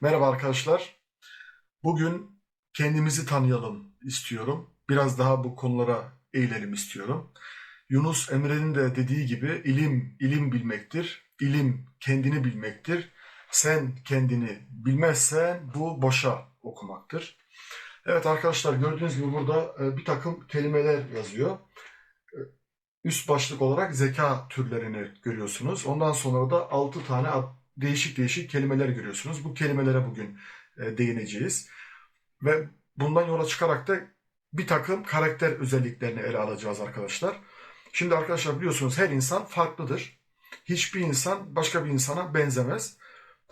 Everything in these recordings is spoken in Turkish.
Merhaba arkadaşlar. Bugün kendimizi tanıyalım istiyorum. Biraz daha bu konulara eğilelim istiyorum. Yunus Emre'nin de dediği gibi ilim ilim bilmektir. İlim kendini bilmektir. Sen kendini bilmezsen bu boşa okumaktır. Evet arkadaşlar gördüğünüz gibi burada e, bir takım kelimeler yazıyor. E, Üst başlık olarak zeka türlerini görüyorsunuz. Ondan sonra da 6 tane değişik değişik kelimeler görüyorsunuz. Bu kelimelere bugün e, değineceğiz. Ve bundan yola çıkarak da bir takım karakter özelliklerini ele alacağız arkadaşlar. Şimdi arkadaşlar biliyorsunuz her insan farklıdır. Hiçbir insan başka bir insana benzemez.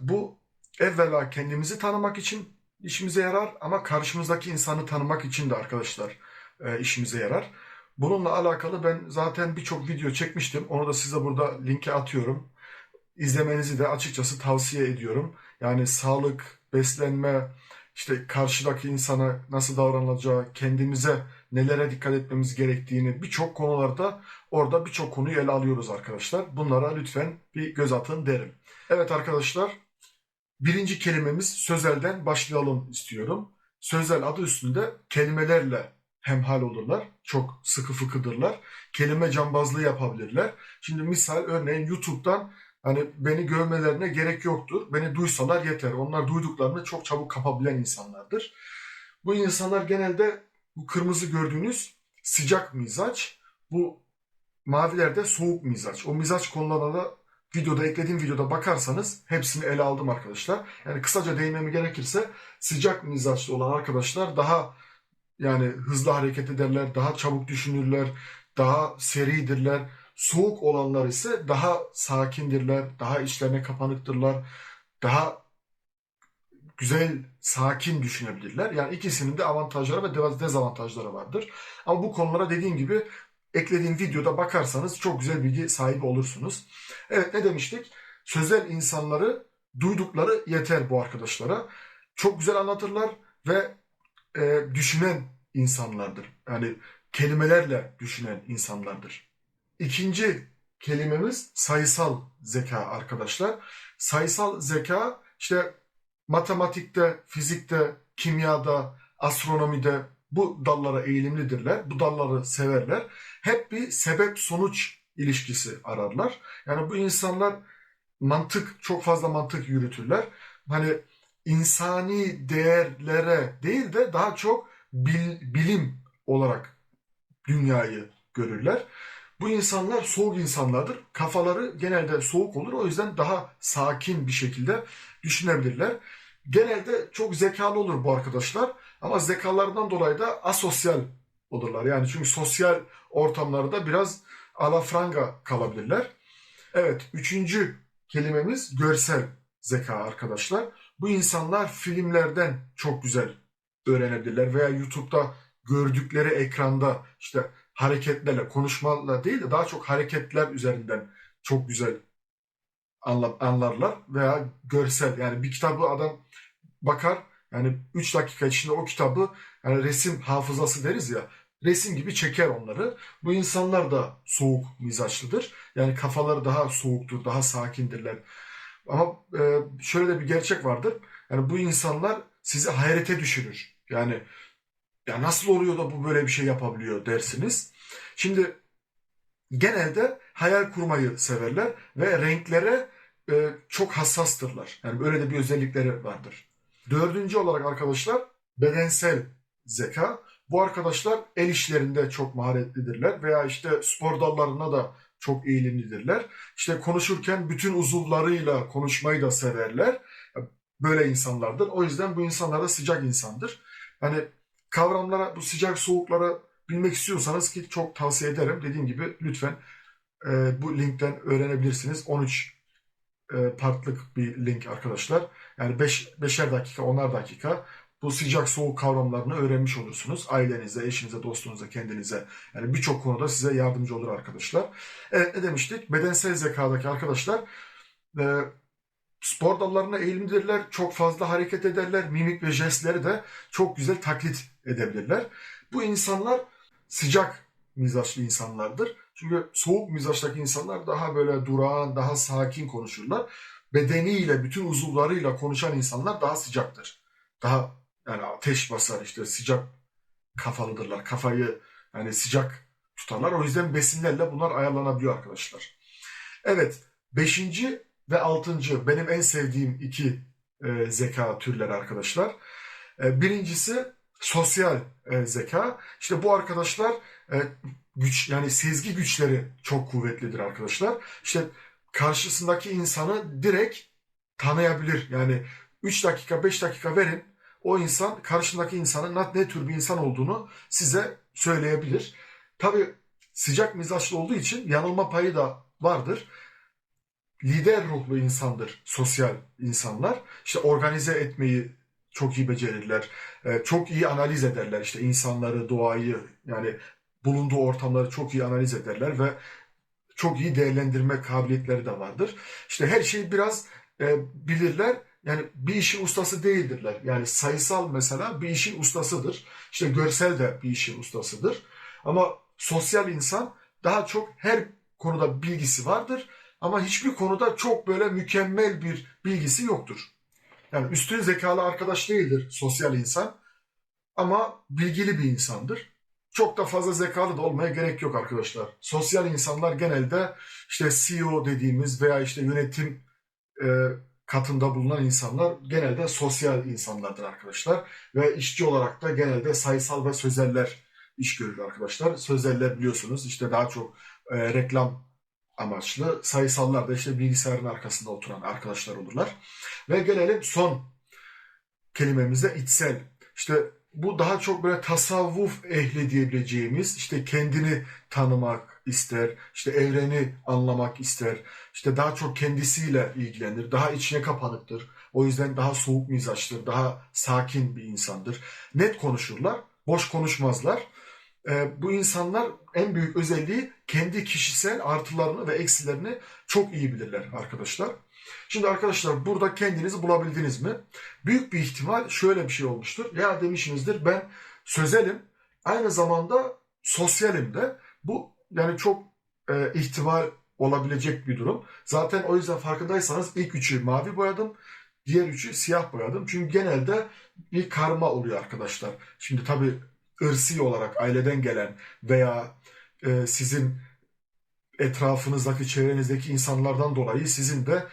Bu evvela kendimizi tanımak için işimize yarar ama karşımızdaki insanı tanımak için de arkadaşlar e, işimize yarar. Bununla alakalı ben zaten birçok video çekmiştim. Onu da size burada linke atıyorum. İzlemenizi de açıkçası tavsiye ediyorum. Yani sağlık, beslenme, işte karşıdaki insana nasıl davranılacağı, kendimize nelere dikkat etmemiz gerektiğini birçok konularda orada birçok konuyu ele alıyoruz arkadaşlar. Bunlara lütfen bir göz atın derim. Evet arkadaşlar, birinci kelimemiz sözelden başlayalım istiyorum. Sözel adı üstünde kelimelerle hemhal olurlar. Çok sıkı fıkıdırlar. Kelime cambazlığı yapabilirler. Şimdi misal örneğin YouTube'dan hani beni görmelerine gerek yoktur. Beni duysalar yeter. Onlar duyduklarını çok çabuk kapabilen insanlardır. Bu insanlar genelde bu kırmızı gördüğünüz sıcak mizaç. Bu maviler de soğuk mizaç. O mizaç konularına da videoda eklediğim videoda bakarsanız hepsini ele aldım arkadaşlar. Yani kısaca değinmemi gerekirse sıcak mizaçlı olan arkadaşlar daha yani hızlı hareket ederler, daha çabuk düşünürler, daha seridirler. Soğuk olanlar ise daha sakindirler, daha içlerine kapanıktırlar, daha güzel, sakin düşünebilirler. Yani ikisinin de avantajları ve dez- dezavantajları vardır. Ama bu konulara dediğim gibi eklediğim videoda bakarsanız çok güzel bilgi sahibi olursunuz. Evet ne demiştik? Sözel insanları duydukları yeter bu arkadaşlara. Çok güzel anlatırlar ve e, düşünen insanlardır. Yani kelimelerle düşünen insanlardır. İkinci kelimemiz sayısal zeka arkadaşlar. Sayısal zeka işte matematikte, fizikte, kimyada, astronomide bu dallara eğilimlidirler. Bu dalları severler. Hep bir sebep sonuç ilişkisi ararlar. Yani bu insanlar mantık, çok fazla mantık yürütürler. Hani insani değerlere değil de daha çok bil- bilim olarak dünyayı görürler. Bu insanlar soğuk insanlardır. Kafaları genelde soğuk olur. O yüzden daha sakin bir şekilde düşünebilirler. Genelde çok zekalı olur bu arkadaşlar. Ama zekalarından dolayı da asosyal olurlar. Yani çünkü sosyal ortamlarda biraz alafranga kalabilirler. Evet, üçüncü kelimemiz görsel zeka arkadaşlar. Bu insanlar filmlerden çok güzel öğrenebilirler veya YouTube'da gördükleri ekranda işte hareketlerle, konuşmalarla değil de daha çok hareketler üzerinden çok güzel anla- anlarlar veya görsel yani bir kitabı adam bakar yani 3 dakika içinde o kitabı yani resim hafızası deriz ya resim gibi çeker onları. Bu insanlar da soğuk mizaçlıdır. Yani kafaları daha soğuktur, daha sakindirler. Ama e, şöyle de bir gerçek vardır. Yani bu insanlar sizi hayrete düşürür. Yani ya nasıl oluyor da bu böyle bir şey yapabiliyor dersiniz. Şimdi genelde hayal kurmayı severler ve renklere e, çok hassastırlar. Yani böyle de bir özellikleri vardır. Dördüncü olarak arkadaşlar bedensel zeka. Bu arkadaşlar el işlerinde çok maharetlidirler veya işte spor dallarına da çok eğilimlidirler. İşte konuşurken bütün uzuvlarıyla konuşmayı da severler. Böyle insanlardır. O yüzden bu insanlar da sıcak insandır. Hani kavramlara, bu sıcak soğuklara bilmek istiyorsanız ki çok tavsiye ederim. Dediğim gibi lütfen e, bu linkten öğrenebilirsiniz. 13 e, partlık bir link arkadaşlar. Yani 5 beşer dakika, onar dakika bu sıcak soğuk kavramlarını öğrenmiş olursunuz. Ailenize, eşinize, dostunuza, kendinize. Yani birçok konuda size yardımcı olur arkadaşlar. Evet ne demiştik? Bedensel zekadaki arkadaşlar e, spor dallarına eğilimlidirler. Çok fazla hareket ederler. Mimik ve jestleri de çok güzel taklit edebilirler. Bu insanlar sıcak mizaçlı insanlardır. Çünkü soğuk mizaçtaki insanlar daha böyle durağan, daha sakin konuşurlar. bedeniyle, bütün uzuvlarıyla konuşan insanlar daha sıcaktır. Daha yani ateş basar işte sıcak kafalıdırlar. Kafayı yani sıcak tutarlar. O yüzden besinlerle bunlar ayarlanabiliyor arkadaşlar. Evet. Beşinci ve altıncı benim en sevdiğim iki e, zeka türleri arkadaşlar. E, birincisi sosyal e, zeka. İşte bu arkadaşlar e, güç yani sezgi güçleri çok kuvvetlidir arkadaşlar. İşte karşısındaki insanı direkt tanıyabilir. Yani 3 dakika 5 dakika verin o insan karşındaki insanın ne tür bir insan olduğunu size söyleyebilir. Tabi sıcak mizaçlı olduğu için yanılma payı da vardır. Lider ruhlu insandır sosyal insanlar. İşte organize etmeyi çok iyi becerirler. Ee, çok iyi analiz ederler. İşte insanları, doğayı yani bulunduğu ortamları çok iyi analiz ederler ve çok iyi değerlendirme kabiliyetleri de vardır. İşte her şeyi biraz e, bilirler. Yani bir işin ustası değildirler. Yani sayısal mesela bir işin ustasıdır. İşte görsel de bir işin ustasıdır. Ama sosyal insan daha çok her konuda bilgisi vardır. Ama hiçbir konuda çok böyle mükemmel bir bilgisi yoktur. Yani üstün zekalı arkadaş değildir sosyal insan. Ama bilgili bir insandır. Çok da fazla zekalı da olmaya gerek yok arkadaşlar. Sosyal insanlar genelde işte CEO dediğimiz veya işte yönetim e, katında bulunan insanlar genelde sosyal insanlardır arkadaşlar. Ve işçi olarak da genelde sayısal ve sözeller iş görür arkadaşlar. Sözeller biliyorsunuz işte daha çok e, reklam amaçlı. Sayısallar da işte bilgisayarın arkasında oturan arkadaşlar olurlar. Ve gelelim son kelimemize içsel. İşte bu daha çok böyle tasavvuf ehli diyebileceğimiz işte kendini tanımak ister, işte evreni anlamak ister, işte daha çok kendisiyle ilgilenir, daha içine kapanıktır. O yüzden daha soğuk mizaçtır, daha sakin bir insandır. Net konuşurlar, boş konuşmazlar. Ee, bu insanlar en büyük özelliği kendi kişisel artılarını ve eksilerini çok iyi bilirler arkadaşlar. Şimdi arkadaşlar burada kendinizi bulabildiniz mi? Büyük bir ihtimal şöyle bir şey olmuştur. Ya demişsinizdir ben sözelim aynı zamanda sosyalim de. Bu yani çok e, ihtimal olabilecek bir durum. Zaten o yüzden farkındaysanız ilk üçü mavi boyadım. Diğer üçü siyah boyadım. Çünkü genelde bir karma oluyor arkadaşlar. Şimdi tabii ırsi olarak aileden gelen veya e, sizin etrafınızdaki, çevrenizdeki insanlardan dolayı sizin de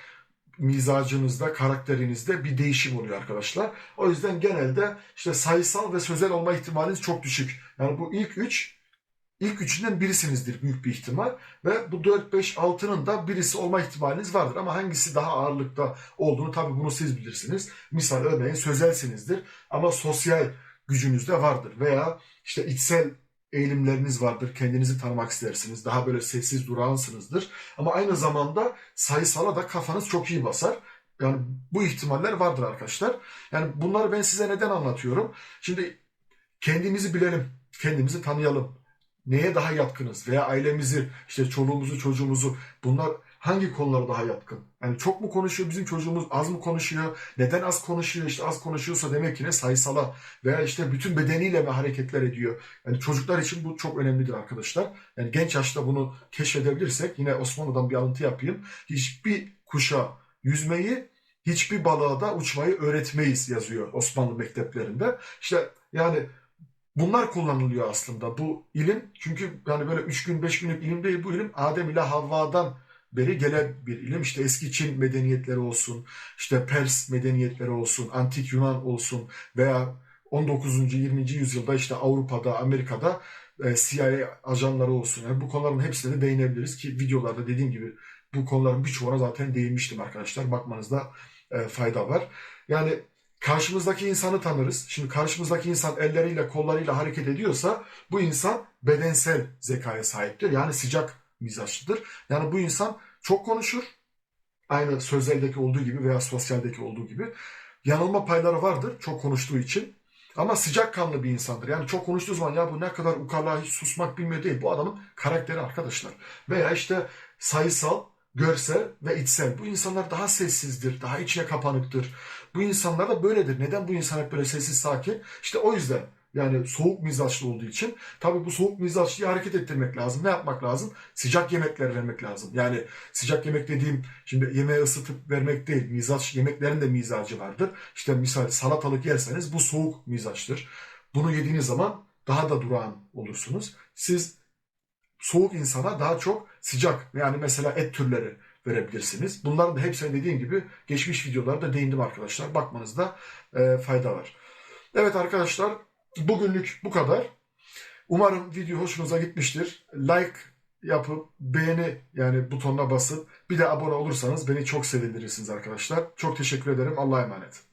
mizacınızda, karakterinizde bir değişim oluyor arkadaşlar. O yüzden genelde işte sayısal ve sözel olma ihtimaliniz çok düşük. Yani bu ilk üç, ilk üçünden birisinizdir büyük bir ihtimal. Ve bu 4, 5, 6'nın da birisi olma ihtimaliniz vardır. Ama hangisi daha ağırlıkta olduğunu tabii bunu siz bilirsiniz. Misal örneğin sözelsinizdir ama sosyal gücünüz de vardır. Veya işte içsel eğilimleriniz vardır. Kendinizi tanımak istersiniz. Daha böyle sessiz durağansınızdır. Ama aynı zamanda sayısala da kafanız çok iyi basar. Yani bu ihtimaller vardır arkadaşlar. Yani bunları ben size neden anlatıyorum? Şimdi kendimizi bilelim, kendimizi tanıyalım. Neye daha yatkınız veya ailemizi, işte çoluğumuzu, çocuğumuzu bunlar hangi konulara daha yatkın? Yani çok mu konuşuyor bizim çocuğumuz, az mı konuşuyor? Neden az konuşuyor? İşte az konuşuyorsa demek ki ne sayısala veya işte bütün bedeniyle mi hareketler ediyor? Yani çocuklar için bu çok önemlidir arkadaşlar. Yani genç yaşta bunu keşfedebilirsek yine Osmanlı'dan bir alıntı yapayım. Hiçbir kuşa yüzmeyi hiçbir balığa da uçmayı öğretmeyiz yazıyor Osmanlı mekteplerinde. İşte yani bunlar kullanılıyor aslında bu ilim. Çünkü yani böyle 3 gün 5 günlük ilim değil bu ilim Adem ile Havva'dan beri gelen bir ilim. İşte eski Çin medeniyetleri olsun, işte Pers medeniyetleri olsun, antik Yunan olsun veya 19. 20. yüzyılda işte Avrupa'da, Amerika'da e, CIA ajanları olsun. Yani bu konuların hepsine de değinebiliriz ki videolarda dediğim gibi bu konuların birçoğuna zaten değinmiştim arkadaşlar. Bakmanızda e, fayda var. Yani karşımızdaki insanı tanırız. Şimdi karşımızdaki insan elleriyle kollarıyla hareket ediyorsa bu insan bedensel zekaya sahiptir. Yani sıcak mizaçlıdır. Yani bu insan çok konuşur. Aynı sözeldeki olduğu gibi veya sosyaldeki olduğu gibi. Yanılma payları vardır çok konuştuğu için. Ama sıcakkanlı bir insandır. Yani çok konuştuğu zaman ya bu ne kadar ukala hiç susmak bilmiyor değil. Bu adamın karakteri arkadaşlar. Veya işte sayısal, görsel ve içsel. Bu insanlar daha sessizdir, daha içine kapanıktır. Bu insanlar da böyledir. Neden bu insan hep böyle sessiz, sakin? İşte o yüzden Yani soğuk mizaçlı olduğu için tabii bu soğuk mizaçlıyı hareket ettirmek lazım. Ne yapmak lazım? Sıcak yemekler vermek lazım. Yani sıcak yemek dediğim şimdi yemeği ısıtıp vermek değil. Mizaç yemeklerin de mizacı vardır. İşte misal salatalık yerseniz bu soğuk mizaçtır. Bunu yediğiniz zaman daha da durağan olursunuz. Siz soğuk insana daha çok sıcak yani mesela et türleri verebilirsiniz. Bunların da hepsine dediğim gibi geçmiş videolarda değindim arkadaşlar. Bakmanızda e, fayda var. Evet arkadaşlar bugünlük bu kadar. Umarım video hoşunuza gitmiştir. Like yapıp beğeni yani butonuna basıp bir de abone olursanız beni çok sevindirirsiniz arkadaşlar. Çok teşekkür ederim. Allah'a emanet.